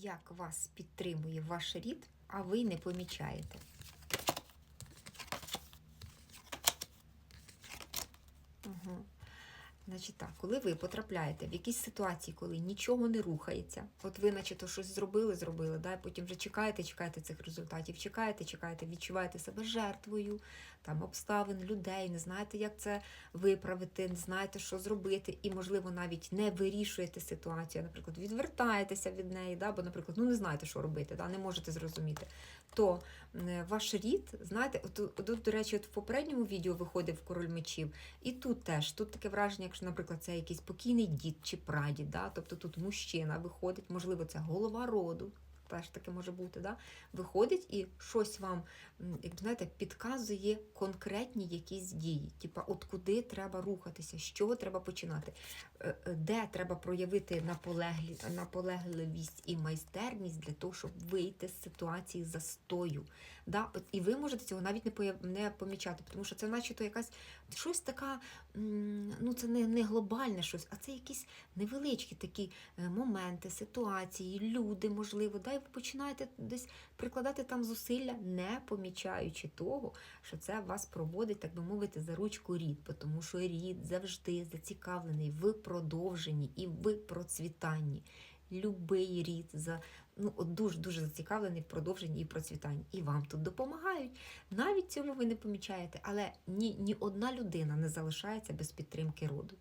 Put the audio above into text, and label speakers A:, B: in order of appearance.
A: як вас підтримує ваш рід, а ви не помічаєте. Значить так, коли ви потрапляєте в якісь ситуації, коли нічого не рухається, от ви, наче то щось зробили, зробили, да, і потім вже чекаєте, чекаєте цих результатів, чекаєте, чекаєте, відчуваєте себе жертвою, там обставин, людей, не знаєте, як це виправити, не знаєте, що зробити, і, можливо, навіть не вирішуєте ситуацію, наприклад, відвертаєтеся від неї, да, бо, наприклад, ну не знаєте, що робити, да, не можете зрозуміти. То ваш рід, знаєте, от, от, от, до речі, от в попередньому відео виходив король мечів, і тут теж, тут таке враження, якщо, наприклад, це якийсь покійний дід чи прадід, да? тобто тут мужчина виходить, можливо, це голова роду. Теж таке може бути, да? виходить і щось вам, як знаєте, підказує конкретні якісь дії. Типа, от куди треба рухатися, з чого треба починати, е, е, де треба проявити наполегливість і майстерність для того, щоб вийти з ситуації застою. Да? І ви можете цього навіть не, появ- не помічати, тому що це начебто якась щось така, ну це не, не глобальне щось, а це якісь невеличкі такі е, моменти, ситуації, люди, можливо, да, і ви починаєте десь прикладати там зусилля, не помічаючи того, що це вас проводить, так би мовити, за ручку рід, тому що рід завжди зацікавлений в продовженні і в процвітанні. Любий рід за ну дуже дуже зацікавлений в продовженні і процвітанні. І вам тут допомагають. Навіть цьому ви не помічаєте, але ні, ні одна людина не залишається без підтримки роду.